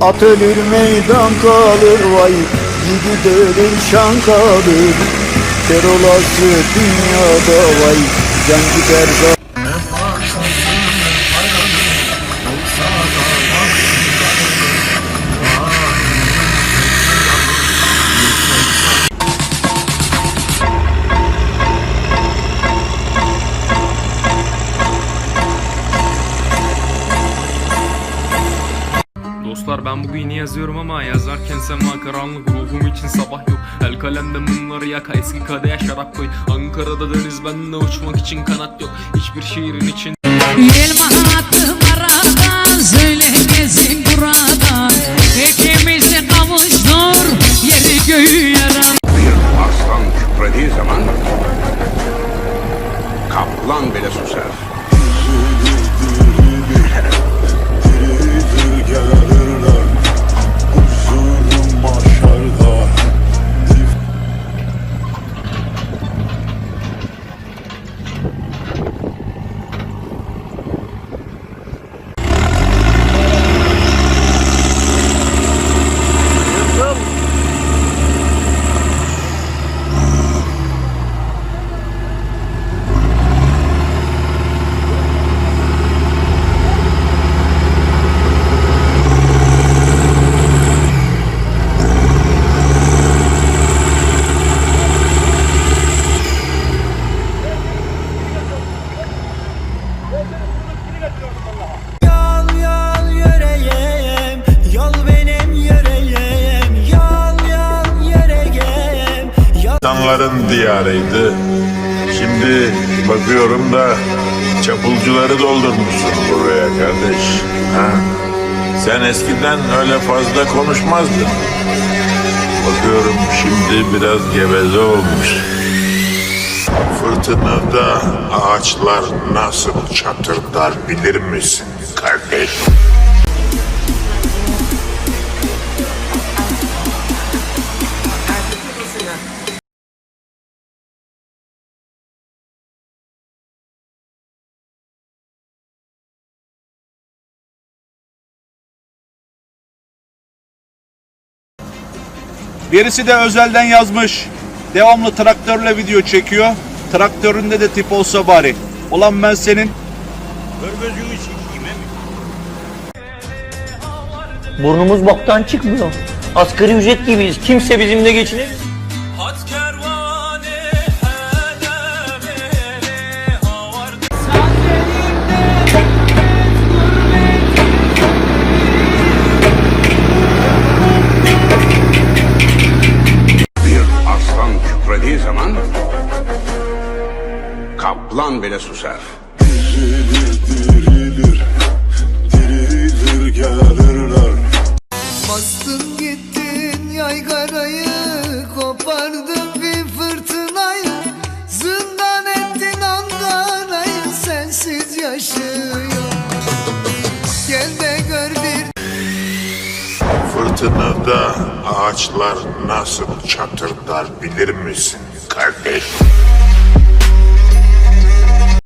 At ölür meydan kalır vay Yiğit ölür şan kalır. Ter olası dünyada vay Can gider Dostlar ben bugün yeni yazıyorum ama yazarken sema karanlık ruhum için sabah yok. El kalemde mumları yaka eski kadeye şarap koy. Ankara'da deniz bende uçmak için kanat yok. Hiçbir şehrin için Elma attım aradan Söyle gezin buradan İkimizi kavuştur Yeri göğü yaran Bir aslan kükrediği zaman kaplan bile susar. İnsanların diyarıydı. Şimdi bakıyorum da çapulcuları doldurmuşsun buraya kardeş. Ha? Sen eskiden öyle fazla konuşmazdın. Bakıyorum şimdi biraz geveze olmuş. Fırtınada ağaçlar nasıl çatırdar bilir misin kardeş? Birisi de özelden yazmış. Devamlı traktörle video çekiyor. Traktöründe de tip olsa bari. Ulan ben senin Burnumuz boktan çıkmıyor. Asgari ücret gibiyiz. Kimse bizimle geçinemiyor. Kaplan bile susar. Bastın gittin yaygarayı Kopardın bir fırtınayı Zindan ettin Ankara'yı Sensiz yaşıyor Gel de gör bir Fırtınada ağaçlar nasıl çatırdar bilir misin kardeş?